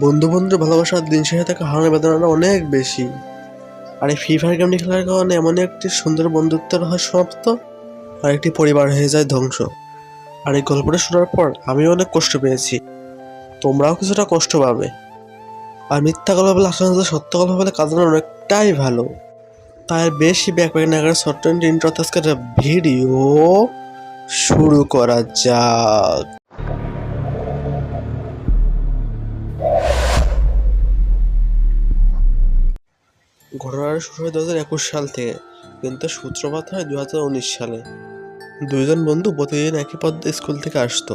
বন্ধু বন্ধু ভালোবাসার দিন শেষে থাকে হারানোর বেদনাটা অনেক বেশি। আর এই ফ্রি ফায়ার গেমটি খেলার কারণে এমন একটি সুন্দর বন্ধুত্বের হয় সমাপ্ত, আর একটি পরিবার হয়ে যায় ধ্বংস। আর এই গল্পটা শোনার পর আমিও অনেক কষ্ট পেয়েছি। তোমরাও কিছুটা কষ্ট পাবে। আর মিথ্যা গল্প বলে আসলে সত্য গল্প বলে কাঁদানো অনেকটাই ভালো। তাই বেশি ব্যাকপ্যাক না করে শর্ট ইন্ট্রো ভিডিও শুরু করা যাক। ঘটনাটা শুরু হয় দু হাজার একুশ সাল থেকে, কিন্তু সূত্রপাত হয় দু হাজার উনিশ সালে। দুইজন বন্ধু প্রতিদিন একই পথ স্কুল থেকে আসতো।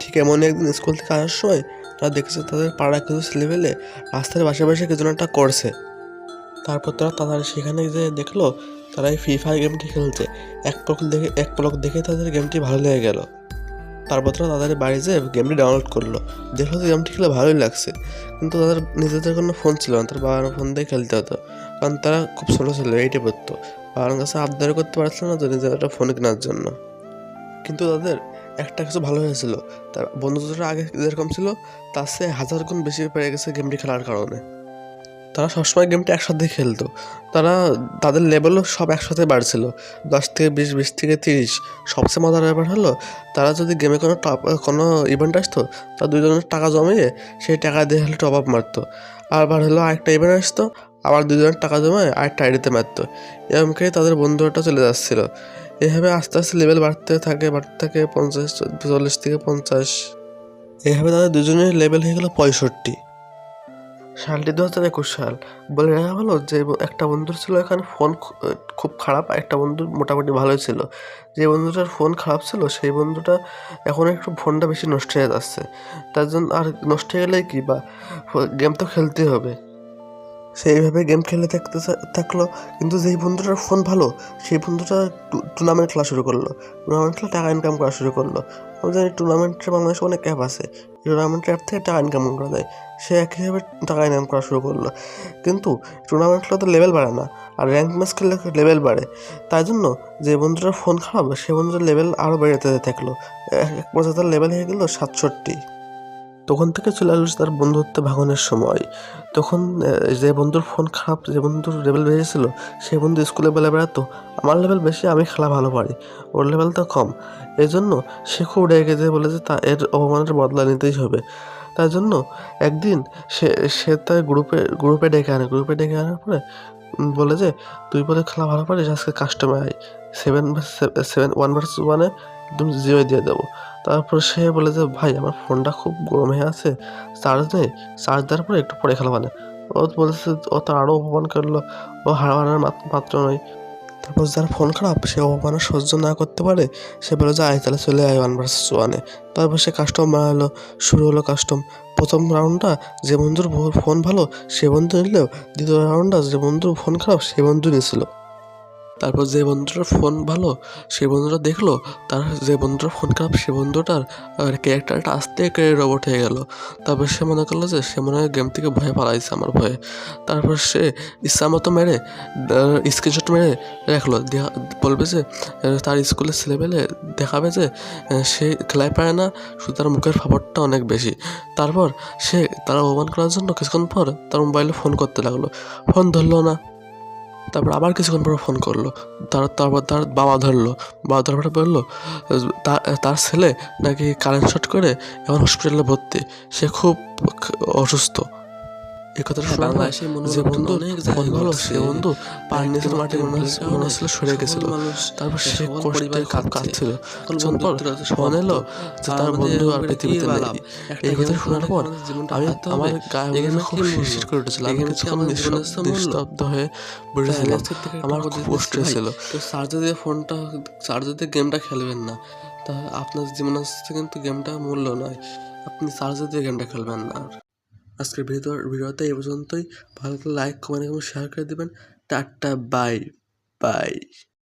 ঠিক এমন একদিন স্কুল থেকে আসার সময় তারা দেখেছে তাদের পাড়া কিছু ছেলেমেলে রাস্তার পাশে পাশে কিছু একটা করছে। তারপর তারা তাদের সেখানে যে দেখল তারা এই ফ্রি ফায়ার গেমটি খেলছে। এক পলক দেখে, এক পলক দেখে তাদের গেমটি ভালো লেগে গেল। তারপর তারা তাদের বাড়ি যেয়ে গেমটি ডাউনলোড করল। দেখল যে গেমটি খেলে ভালোই লাগছে। কিন্তু তাদের নিজেদের কোনো ফোন ছিল না, তার বাবার ফোন দিয়ে খেলতে হতো। কারণ তারা খুব ছোটো ছিল এইটে পড়তো। বাবার কাছে আবদার করতে পারছিল না তো নিজের একটা ফোন কেনার জন্য। কিন্তু তাদের একটা কিছু ভালো হয়েছিল। তার বন্ধুত্বটা আগে যেরকম ছিল, তার সে হাজার গুণ বেশি পেরে গেছে গেমটি খেলার কারণে। তারা সবসময় গেমটা একসাথে খেলতো। তারা, তাদের লেভেলও সব একসাথে বাড়ছিল। দশ থেকে বিশ বিশ থেকে তিরিশ। সবচেয়ে মজার ব্যাপার হলো, তারা যদি গেমে কোনো টপ কোনো ইভেন্ট আসতো তা দুজনের টাকা জমিয়ে সেই টাকা দিয়ে হলে টপ আপ মারতো। আবার হলো আরেকটা ইভেন্ট আসতো, আবার দুজনের টাকা জমে আরেকটা আইডিতে মারতো। এরকম করে তাদের বন্ধুটা চলে যাচ্ছিল। এভাবে আস্তে আস্তে লেভেল বাড়তে থাকে বাড়তে থাকে পঞ্চাশ, চল্লিশ থেকে পঞ্চাশ। এভাবে তাদের দুজনের লেভেল হয়ে গেলো পঁয়ষট্টি। সালটি দু হাজার একুশ সাল। বলে রাখা হলো যে, একটা বন্ধুর ছিল এখানে ফোন খুব খারাপ আর একটা বন্ধুর মোটামুটি ভালোই ছিল। যে বন্ধুটার ফোন খারাপ ছিল, সেই বন্ধুটা এখন একটু ফোনটা বেশি নষ্ট হয়ে যাচ্ছে। তার জন্য আর নষ্ট হয়ে গেলে কি বা গেম তো খেলতেই হবে। সেইভাবে গেম খেলে থাকতে থাকল, কিন্তু যেই বন্ধুটার ফোন ভালো, সেই বন্ধুটা টুর্নামেন্ট খেলা শুরু করল। টুর্নামেন্ট খেলে টাকা ইনকাম করা শুরু করল। আমি জানি টুর্নামেন্টের বাংলাদেশে অনেক অ্যাপ আছে। টুর্নামেন্ট অ্যাপ থেকে টাকা ইনকাম করা যায়। সে একইভাবে টাকা ইনকাম করা শুরু করল। কিন্তু টুর্নামেন্ট খেলে তো লেভেল বাড়ে না, আর র্যাঙ্ক ম্যাচ খেললে লেভেল বাড়ে। তাই জন্য যে বন্ধুটার ফোন খারাপ, সে বন্ধুটার লেভেল আরও বেড়ে যেতে থাকল এক পর্যায়ে তার লেভেল হয়ে গেলো সাতষট্টি। তখন থেকে চলে আসলো তার বন্ধুত্ব ভাঙনের সময়। তখন যে বন্ধুর ফোন খারাপ, যে বন্ধুর লেভেল বেড়েছিল সেই বন্ধু স্কুলে বেলা বেড়াতো, আমার লেভেল বেশি, আমি খেলা ভালো পারি, ওর লেভেল তো কম। এই জন্য সে খুব রেগে যে বলে যে তা, এর অপমানের বদলা নিতেই হবে। তার জন্য একদিন সে সে তার গ্রুপে গ্রুপে ডেকে আনে গ্রুপে ডেকে আনার পরে বলে যে, তুই বলে খেলা ভালো পারিস, আজকে কাস্টমে আয়। সেভেন সেভেন ওয়ান ভার্সেস ওয়ানে একদম জিরো দিয়ে দেবো। তারপর সে বলে যে, ভাই, আমার ফোনটা খুব গরম হয়ে আছে চার্জ নেই চার্জ দেওয়ার পরে একটু পরে খেলা মানে। ও বলেছে, ও তো আরও অপমান করল, ও হারানোর মাত্র নয়। তারপর যার ফোন খারাপ, সে অপমান সহ্য না করতে পারে, সে বলে যে, আয়, তাহলে চলে আয় ওয়ান ভার্সেস ওয়ানে তারপর সে কাস্টম বানালো, শুরু হলো কাস্টম প্রথম রাউন্ডটা যে বন্ধুর ফোন ভালো, সে বন্ধু নিলেও দ্বিতীয় রাউন্ডটা যে বন্ধুর ফোন খারাপ, সে বন্ধু নিয়েছিল। তারপর যে বন্ধুটার ফোন ভালো সে বন্ধুটা দেখল, তার যে বন্ধুটার ফোন খারাপ, সে বন্ধুটার ক্যারেক্টারটা আস্তে রোবট হয়ে গেল। তারপর সে মনে করল যে, সে মনে হয় গেম থেকে ভয়ে পালাইছে আমার ভয়ে। তারপর সে ইচ্ছা মতো মেরে স্ক্রিনশট মেরে রাখল। বলবে যে তার স্কুলের ছেলেবেলে দেখাবে যে সে খেলায় পারে না, শুধু তার মুখের ফাপড়টা অনেক বেশি। তারপর সে তারা অপমান করার জন্য কিছুক্ষণ পর তার মোবাইলে ফোন করতে লাগল। ফোন ধরলো না। তারপর আবার কিছুক্ষণ পর ফোন করল। তার তারপর তার বাবা ধরলো। বাবা ধরার পরে বলল তার ছেলে নাকি কারেন্ট শট করে এখন হসপিটালে ভর্তি। সে খুব অসুস্থ। শোনা বাংলাদেশে যে বন্ধু ফোন ভালো সে বন্ধু পায়ের নিচে মাটি মনে মনে হচ্ছিল সরে গেছিল। তারপর সে কষ্টে কাপ কাঁদছিল। কিছুক্ষণ পর ফোন এলো যে তার বন্ধু আর পৃথিবীতে নেই। এই কথা শোনার পর আমি আমার গায়ে খুব শিরশির করে উঠেছিল। আমি কিছুক্ষণ নিস্তব্ধ হয়ে বসেছিলাম আমার খুব কষ্ট ছিল তো চার্জার দিয়ে ফোনটা চার্জার দিয়ে গেমটা খেলবেন না। তা আপনার জীবন আসতে কিন্তু গেমটা মূল্য নয়। আপনি চার্জার দিয়ে গেমটা খেলবেন না। আর আজকের ভিডিও ভিডিওতে এই পর্যন্তই। ভালো লাইক কমেন্ট এবং শেয়ার করে দেবেন। Tata bye bye